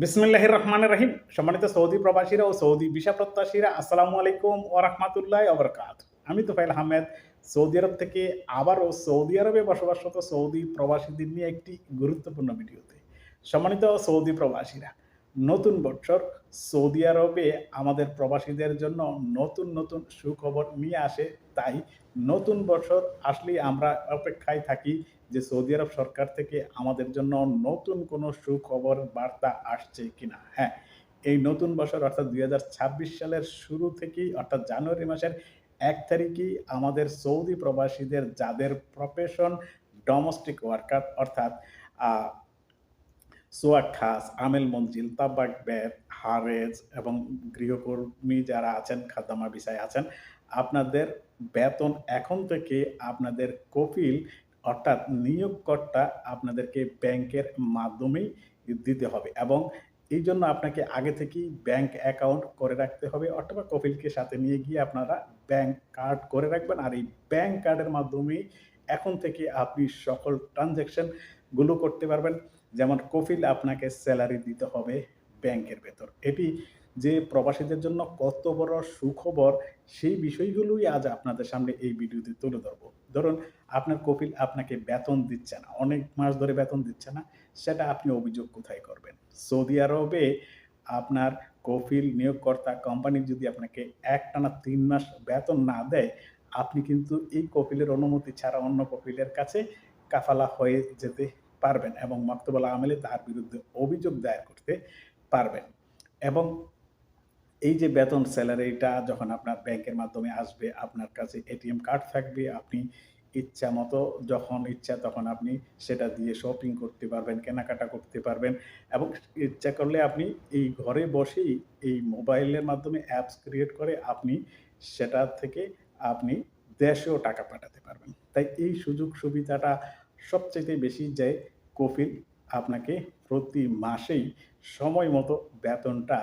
বিসমিল্লাহ রহমান রহিম। সম্মানিত সৌদি প্রবাসীরা ও সৌদি ভিসা প্রত্যাশীরা, আসসালামু আলাইকুম ও রহমাতুল্লাহ অবরকাত আমি তোফাইল আহমেদ। সৌদি আরব থেকে আবারও সৌদি আরবে বসবাসরত সৌদি প্রবাসীদের নিয়ে একটি গুরুত্বপূর্ণ ভিডিওতে সম্মানিত সৌদি প্রবাসীরা। নতুন বছর সৌদি আরবে আমাদের প্রবাসীদের জন্য নতুন নতুন সুখবর নিয়ে আসে। তাই নতুন বছর আসলেই আমরা অপেক্ষায় থাকি যে সৌদি আরব সরকার থেকে আমাদের জন্য নতুন কোনো সুখবর বার্তা আসছে কিনা। হ্যাঁ এই নতুন বছর অর্থাৎ দুই হাজার ছাব্বিশ সালের শুরু থেকেই অর্থাৎ জানুয়ারি মাসের এক তারিখেই আমাদের সৌদি প্রবাসীদের যাদের প্রফেশন ডোমেস্টিক ওয়ার্কার অর্থাৎ সোয়াট খাস, আমেল মঞ্জিল তাবাক ব্যাট হারেজ এবং গৃহকর্মী যারা আছেন খাদ্দামা বিষয় আছেন, আপনাদের বেতন এখন থেকে আপনাদের কপিল অর্থাৎ নিয়োগকর্তা আপনাদেরকে ব্যাংকের মাধ্যমেই দিতে হবে এবং এই জন্য আপনাকে আগে থেকেই ব্যাংক অ্যাকাউন্ট করে রাখতে হবে অথবা কপিলকে সাথে নিয়ে গিয়ে আপনারা ব্যাংক কার্ড করে রাখবেন। আর এই ব্যাংক কার্ডের মাধ্যমেই এখন থেকে আপনি সকল ট্রানজ্যাকশনগুলো করতে পারবেন। যেমন কফিল আপনাকে স্যালারি দিতে হবে ব্যাংকের ভেতর। এটি যে প্রবাসীদের জন্য কত বড় সুখবর, সেই বিষয়গুলোই আজ আপনাদের সামনে এই ভিডিওতে তুলে ধরবো। ধরুন, আপনার কপিল আপনাকে বেতন দিচ্ছে না, অনেক মাস ধরে বেতন দিচ্ছে না, সেটা আপনি অভিযোগ কোথায় করবেন? সৌদি আরবে আপনার কফিল নিয়োগকর্তা কোম্পানি যদি আপনাকে একটানা তিন মাস বেতন না দেয়, আপনি কিন্তু এই কপিলের অনুমতি ছাড়া অন্য কপিলের কাছে কাফালা হয়ে যেতে পারবেন এবং মক্তবলা আমেলে তার বিরুদ্ধে অভিযোগ দায়ের করতে পারবেন। এবং এই যে বেতন স্যালারিটা যখন আপনার ব্যাংকের মাধ্যমে আসবে, আপনার কাছে এটিএম কার্ড থাকবে, আপনি ইচ্ছা মতো যখন ইচ্ছা তখন আপনি সেটা দিয়ে শপিং করতে পারবেন, কেনাকাটা করতে পারবেন এবং ইচ্ছা করলে আপনি এই ঘরে বসেই এই মোবাইলের মাধ্যমে অ্যাপস ক্রিয়েট করে আপনি সেটা থেকে আপনি দেশেও টাকা পাঠাতে পারবেন। তাই এই সুযোগ সুবিধাটা সবচেয়ে বেশি যায় কফিল আপনাকে প্রতি মাসেই সময় মতো বেতনটা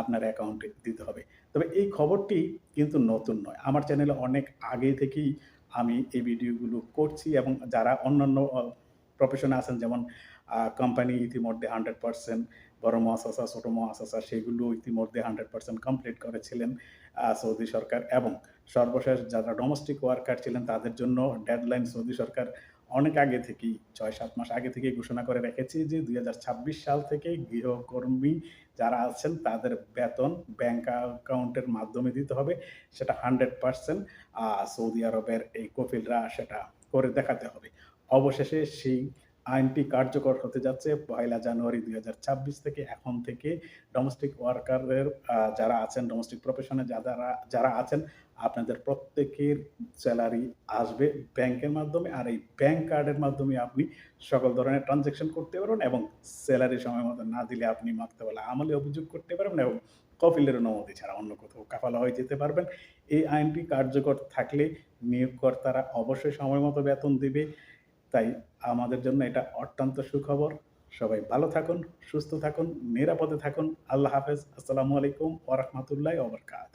আপনার অ্যাকাউন্টে দিতে হবে। তবে এই খবরটি কিন্তু নতুন নয়। আমার চ্যানেলে অনেক আগে থেকেই আমি এই ভিডিওগুলো করছি এবং যারা অন্যান্য প্রফেশনে আছেন, যেমন কোম্পানি ইতিমধ্যে হান্ড্রেড পার্সেন্ট বড় মহাশাসা ছোটো মহাশাসা সেগুলো ইতিমধ্যে হান্ড্রেড পার্সেন্ট কমপ্লিট করেছিলেন সৌদি সরকার এবং সর্বশেষ যারা ডোমেস্টিক ওয়ার্কার ছিলেন, তাদের জন্য ডেডলাইন সৌদি সরকার অনেক আগে থেকেই, ছয়, সাত মাস আগে থেকে ঘোষণা করে রেখেছি যে দুই হাজার ছাব্বিশ সাল থেকে গৃহকর্মী যারা আছেন তাদের বেতন ব্যাংক অ্যাকাউন্টের মাধ্যমে দিতে হবে, সেটা হান্ড্রেড পার্সেন্ট সৌদি আরবের এই কপিলরা সেটা করে দেখাতে হবে। অবশেষে সেই আইনটি কার্যকর হতে যাচ্ছে পয়লা জানুয়ারি দু হাজার ছাব্বিশ থেকে এখন থেকে। ডোমেস্টিক ওয়ার্কারের যারা আছেন ডোমেস্টিক প্রফেশনে যারা যারা আছেন, আপনাদের প্রত্যেকের স্যালারি আসবে ব্যাংকের মাধ্যমে। আর এই ব্যাংক কার্ডের মাধ্যমে আপনি সকল ধরনের ট্রানজ্যাকশন করতে পারবেন এবং স্যালারি সময় মতো না দিলে আপনি মাকতেবেলা আমলে অভিযোগ করতে পারবেন এবং কপিলের অনুমতি ছাড়া অন্য কোথাও কাফালা হয়ে যেতে পারবেন। এই আইনটি কার্যকর থাকলে নিয়োগকর্তারা অবশ্যই সময় মতো বেতন দেবে। তাই আমাদের জন্য এটা অত্যন্ত সুখবর। সবাই ভালো থাকুন, সুস্থ থাকুন, নিরাপদে থাকুন। আল্লাহ হাফেজ। আসসালামু আলাইকুম ওরহমতুল্লাহ ওবরকাত